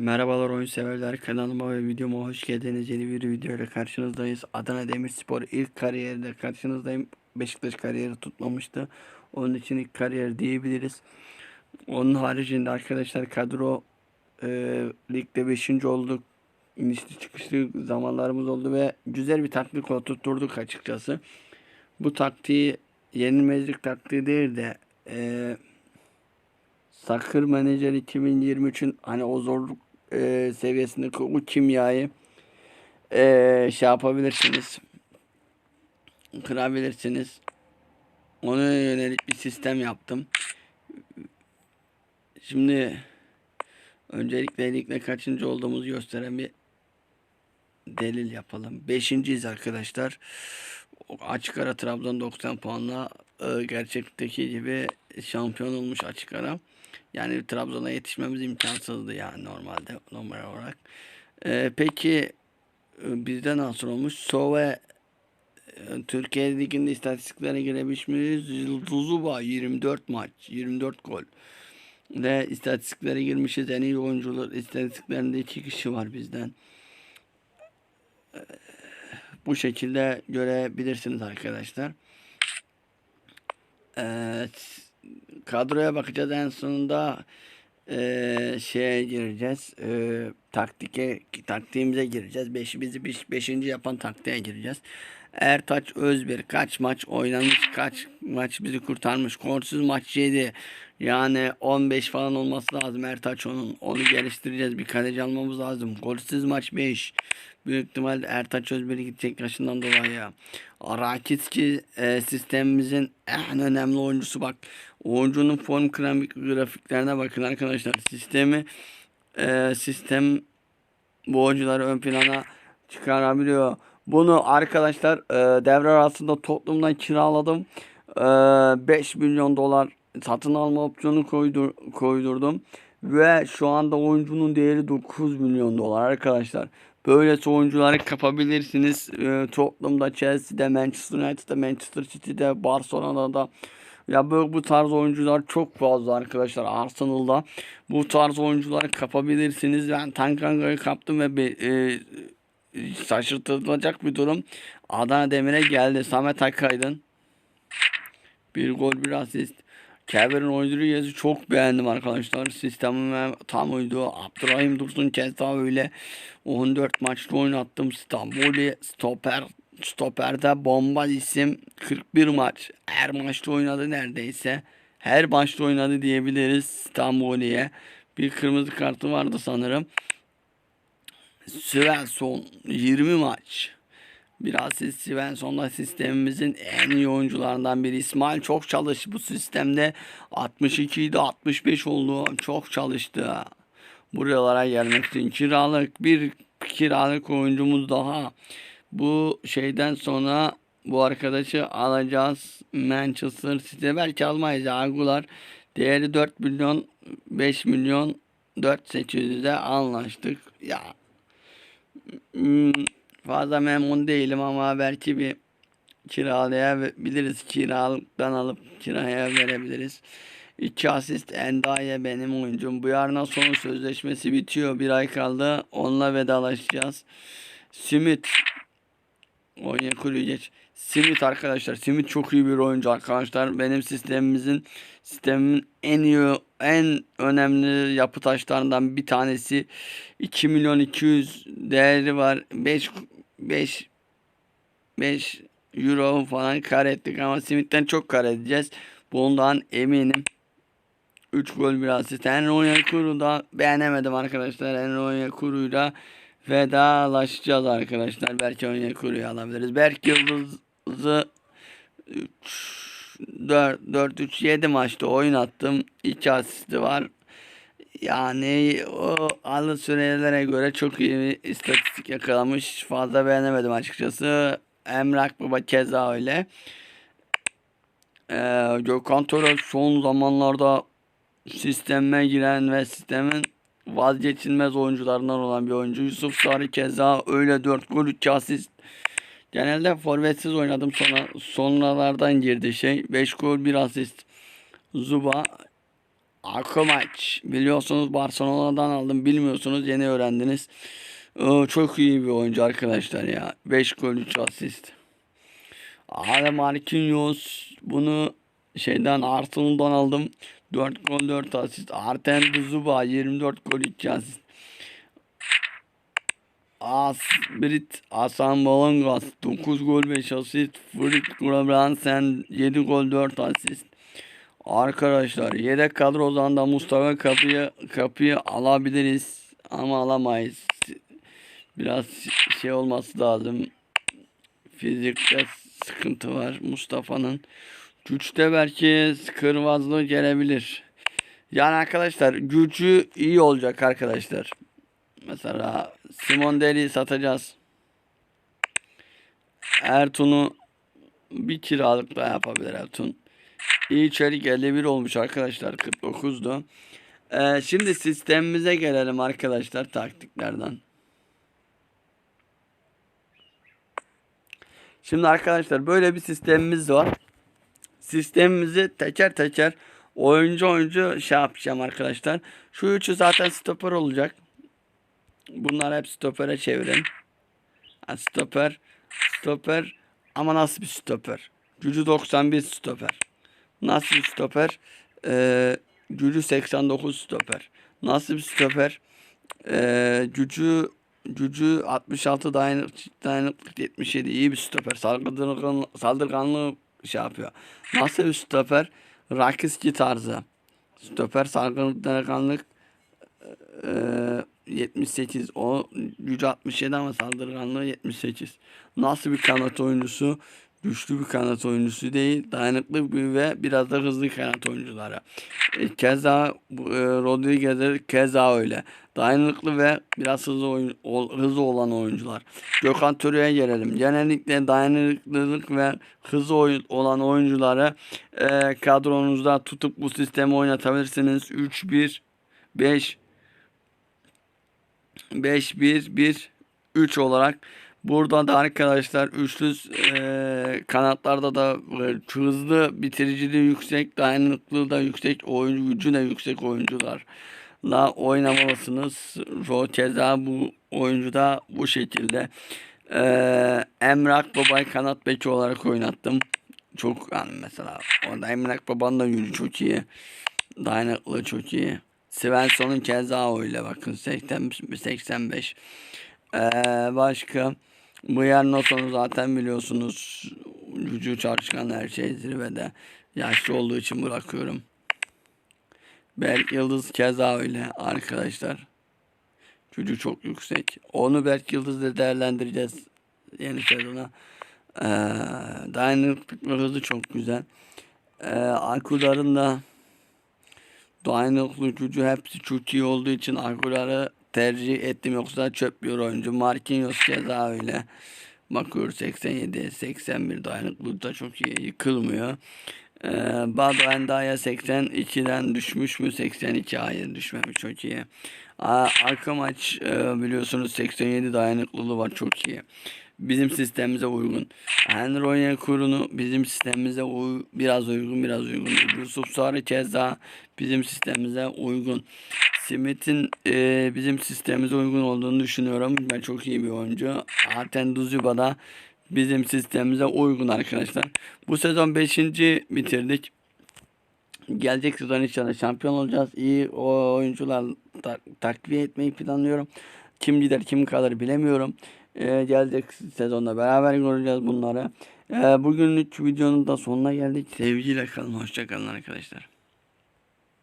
Merhabalar oyun severler kanalıma ve videoma hoş geldiniz. Yeni bir video ile karşınızdayız. Adana Demirspor ilk kariyerde karşınızdayım. Beşiktaş kariyeri tutmamıştı. Onun için ilk kariyer diyebiliriz. Onun haricinde arkadaşlar kadro e, ligde 5. olduk. İnişli çıkışlı zamanlarımız oldu ve güzel bir taktik oturtturduk açıkçası. Bu taktiği yenilmezlik taktiği değil de e, Sakır Manager 2023'ün hani o zorluk e, seviyesindeki o kimyayı e, şey yapabilirsiniz. Kırabilirsiniz. Ona yönelik bir sistem yaptım. Şimdi öncelikle ligde kaçıncı olduğumuzu gösteren bir delil yapalım. Beşinciyiz arkadaşlar. Açık ara Trabzon 90 puanla e, gerçekteki gibi şampiyon olmuş açık ara. Yani Trabzon'a yetişmemiz imkansızdı yani normalde normal olarak. E, peki e, bizde nasıl olmuş? Sove e, Türkiye Ligi'nde istatistiklere girebilmiş miyiz? Zuzuba 24 maç, 24 gol. Ve istatistiklere girmişiz. En iyi oyuncular istatistiklerinde iki kişi var bizden bu şekilde görebilirsiniz arkadaşlar. Evet. Kadroya bakacağız en sonunda e, şeye gireceğiz. E, taktike taktiğimize gireceğiz. Beş, bizi beş, beşinci yapan taktiğe gireceğiz. Ertaç Özbir kaç maç oynamış, kaç maç bizi kurtarmış. Korsuz maç 7. Yani 15 falan olması lazım Ertaç onun. Onu geliştireceğiz. Bir kaleci almamız lazım. Golsüz maç 5. Büyük ihtimal Ertaç Özbir'e gidecek yaşından dolayı. ya. Rakitski e, sistemimizin en önemli oyuncusu bak. Oyuncunun form grafik, grafiklerine bakın arkadaşlar. Sistemi e, sistem bu oyuncuları ön plana çıkarabiliyor. Bunu arkadaşlar e, devre arasında toplumdan kiraladım. E, 5 milyon dolar satın alma opsiyonu koydur, koydurdum. Ve şu anda oyuncunun değeri 9 milyon dolar arkadaşlar. Böyle oyuncuları kapabilirsiniz. E, toplumda Chelsea'de, Manchester United'da, Manchester City'de, Barcelona'da ya böyle bu tarz oyuncular çok fazla arkadaşlar Arsenal'da. Bu tarz oyuncuları kapabilirsiniz. Ben Tankanga'yı kaptım ve e, şaşırtılacak bir durum. Adana Demir'e geldi. Samet Akaydın. Bir gol bir asist. Kerber'in oyuncu yazı çok beğendim arkadaşlar. Sistemime tam uydu. Abdurrahim Dursun keza öyle. 14 maçta oynattım. İstanbul'i stoper stoperde bomba isim 41 maç. Her maçta oynadı neredeyse. Her maçta oynadı diyebiliriz İstanbul'iye. Bir kırmızı kartı vardı sanırım. Svensson 20 maç. Biraz Svensson'da sistemimizin en iyi oyuncularından biri. İsmail çok çalıştı bu sistemde. 62 idi 65 oldu. Çok çalıştı. Buralara gelmek için kiralık bir kiralık oyuncumuz daha. Bu şeyden sonra bu arkadaşı alacağız. Manchester City belki almayız. Agular değeri 4 milyon 5 milyon 4 800'de anlaştık. Ya fazla memnun değilim ama belki bir kiralayabiliriz. Kiralıktan alıp kiraya verebiliriz. İki asist Endaye benim oyuncum. Bu yarına son sözleşmesi bitiyor. Bir ay kaldı. Onunla vedalaşacağız. Simit Onyekuru geç. Simit arkadaşlar. Simit çok iyi bir oyuncu arkadaşlar. Benim sistemimizin sistemin en iyi en önemli yapı taşlarından bir tanesi 2 milyon 200 değeri var. 5 5 5 euro falan kar ettik ama Simit'ten çok kar edeceğiz. Bundan eminim. 3 gol bir asist. Enronya Kuru da beğenemedim arkadaşlar. Enronya Kuru'yla vedalaşacağız arkadaşlar. Belki Onyekuru'yu alabiliriz. Belki Yıldız'ı 4-3-7 maçta oynattım. 2 asisti var. Yani o alı sürelere göre çok iyi bir istatistik yakalamış. Fazla beğenemedim açıkçası. Emrak Baba keza öyle. Ee, Gökhan Töre son zamanlarda sisteme giren ve sistemin vazgeçilmez oyuncularından olan bir oyuncu. Yusuf Sarı keza öyle 4 gol 3 asist. Genelde forvetsiz oynadım sonra sonralardan girdi şey. 5 gol 1 asist. Zuba Akumaç. Biliyorsunuz Barcelona'dan aldım. Bilmiyorsunuz yeni öğrendiniz. Ee, çok iyi bir oyuncu arkadaşlar ya. 5 gol 3 asist. Ale Marquinhos bunu şeyden Arsenal'dan aldım. 4 gol 4 asist. Arten Zuba 24 gol 2 asist. Asbrit Hasan Balongas 9 gol 5 asist. Frit Grabransen 7 gol 4 asist. Arkadaşlar yedek kadrodan da Mustafa kapıyı kapıyı alabiliriz ama alamayız. Biraz şey olması lazım. Fizikte sıkıntı var Mustafa'nın. Güçte belki kırmızılığı gelebilir. Yani arkadaşlar gücü iyi olacak arkadaşlar. Mesela Simon Deli'yi satacağız. Ertun'u bir kiralık daha yapabilir Ertun. İyi içerik 51 olmuş arkadaşlar 49'du. Ee, şimdi sistemimize gelelim arkadaşlar taktiklerden. Şimdi arkadaşlar böyle bir sistemimiz var. Sistemimizi teker teker oyuncu oyuncu şey yapacağım arkadaşlar. Şu üçü zaten stoper olacak. Bunlar hep stopere çevirin. Stoper, stoper ama nasıl bir stoper? Gücü 91 stoper. Nasıl bir stoper? Ee, gücü 89 stoper. Nasıl bir stoper? Ee, gücü gücü 66 dayanıklık, dayanıklık 77 iyi bir stoper. Saldırgan, saldırganlığı şey yapıyor. Bir stoper? Rakiski tarzı. Stoper saldırganlık e, 78. O gücü 67 ama saldırganlığı 78. Nasıl bir kanat oyuncusu? Güçlü bir kanat oyuncusu değil. Dayanıklı bir ve biraz da hızlı kanat oyuncuları. E, keza e, Rodriguez'e keza öyle. Dayanıklı ve biraz hızlı oyun, ol, hızlı olan oyuncular. Gökhan Töre'ye gelelim. Genellikle dayanıklılık ve hızlı oyun, olan oyuncuları e, kadronuzda tutup bu sistemi oynatabilirsiniz. 3-1 5 5 1 1 3 olarak burada da arkadaşlar üçlü e, kanatlarda da e, hızlı bitiriciliği yüksek, dayanıklılığı da yüksek, oyuncu gücü de yüksek oyuncularla oynamalısınız. Roteza bu oyuncu da bu şekilde. E, Emrak Baba'yı kanat beki olarak oynattım. Çok yani mesela orada Emrak Baba'nın da gücü çok iyi. Dayanıklılığı çok iyi. Svensson'un keza öyle bakın 80 85. Ee, başka bu yer Noson'u zaten biliyorsunuz. Gücü çalışkan her şey zirvede. Yaşlı olduğu için bırakıyorum. Berk Yıldız keza öyle arkadaşlar. Gücü çok yüksek. Onu Berk Yıldız'la değerlendireceğiz yeni sezona. Ee, dayanıklık ve hızı çok güzel. Ee, Akudar'ın da dayanıklı gücü hepsi çok iyi olduğu için Aguilar'ı tercih ettim yoksa çöp bir oyuncu. Marquinhos keza öyle. Bakıyor 87, 81 dayanıklılık da çok iyi yıkılmıyor. Ee, Bado Endaya 82'den düşmüş mü? 82 hayır düşmemiş çok iyi. Aa, arka maç e, biliyorsunuz 87 dayanıklılığı var çok iyi. Bizim sistemimize uygun. Henry kurunu bizim sistemimize uy biraz uygun biraz uygun. Yusuf Sarı keza bizim sistemimize uygun. Smith'in e, bizim sistemimize uygun olduğunu düşünüyorum. Ben çok iyi bir oyuncu. Arten Duzuba da bizim sistemimize uygun arkadaşlar. Bu sezon 5. bitirdik. Gelecek sezon inşallah şampiyon olacağız. İyi oyuncular ta takviye etmeyi planlıyorum. Kim gider kim kalır bilemiyorum. Ee, gelecek sezonda beraber göreceğiz bunları. Ee, bugünlük videonun da sonuna geldik. Sevgiyle kalın. Hoşçakalın arkadaşlar.